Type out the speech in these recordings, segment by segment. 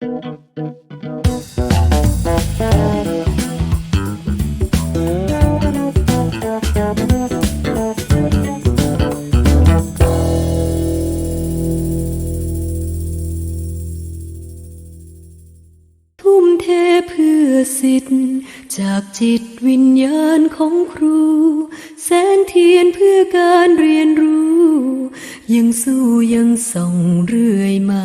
ทุ่มเทเพื่อสิทธิ์จากจิตวิญญาณของครู แสงเทียนเพื่อการเรียนรู้ ยังสู้ยังส่องเรื่อยมา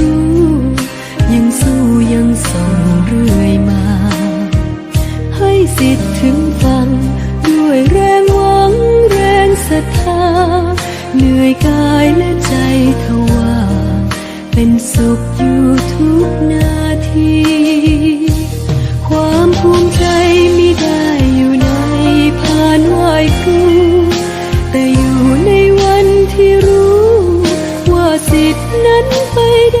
ู้ กายและใจทว่า เป็นสุขอยู่ทุกนาที ความภูมิใจมิได้อยู่ในพานไหวครูแต่อยู่ในวันที่รู้ ว่าสิทธินั้นไปได้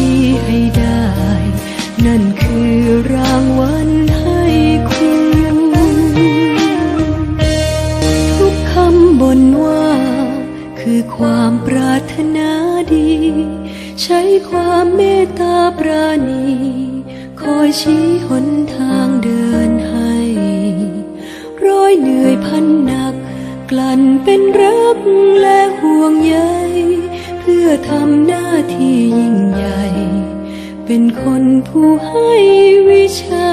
ี ให้ได้ นั่นคือรางวัลให้ครูทุกคำบนว่า คือความปรารถนาดี ใช้ความเมตตาปราณี คอยชี้หนทางเดินให้ ร้อยเหนื่อยพันหนัก กลั่นเป็นรักและห่วงใยเพื่อทำหน้าที่ยิ่งใหญ่ เป็นคนผู้ให้วิชา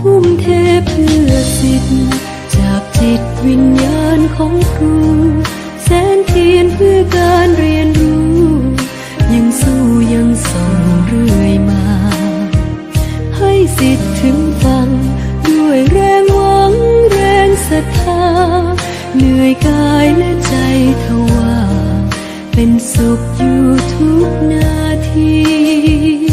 ทุ่มเทเพื่อสิทธิ์จากจิตวิญญาณของครูแสนเทียนเพื่อการเรียนรู้ ยังสู้ยังส่งเรื่อยมา ให้สิทธิ์ถึงฟัง ด้วยแรงหวังแรงศรัทธา เหนื่อยกายและใจทวา เป็นสุขอยู่ทุกนาที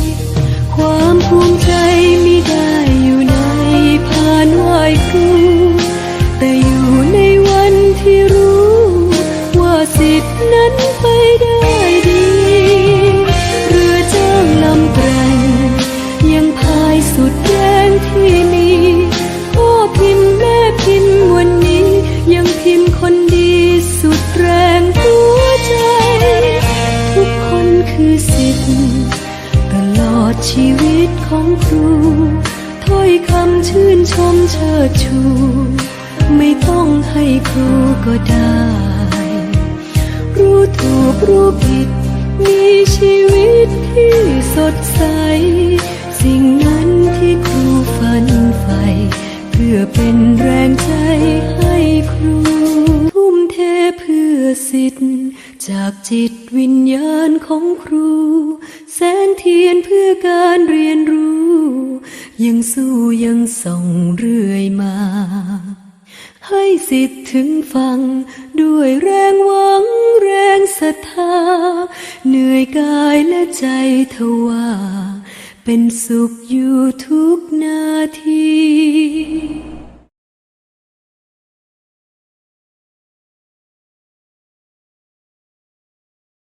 ชื่นชมเชิดชู ไม่ต้องให้ครูก็ได้ รู้ถูกรู้ผิด มีชีวิตที่สดใส สิ่งนั้นที่ครูฝันใฝ่เพื่อเป็นแรงใจให้ครู ทุ่มเทเพื่อสิทธิ์ จากจิตวิญญาณของครู แสงเทียนเพื่อการเรียนรู้ ยังสู้ยังส่องเรื่อยมา ให้สิทธิ์ถึงฟัง ด้วยแรงหวังแรงศรัทธา เหนื่อยกายและใจทว่า เป็นสุขอยู่ทุกนาที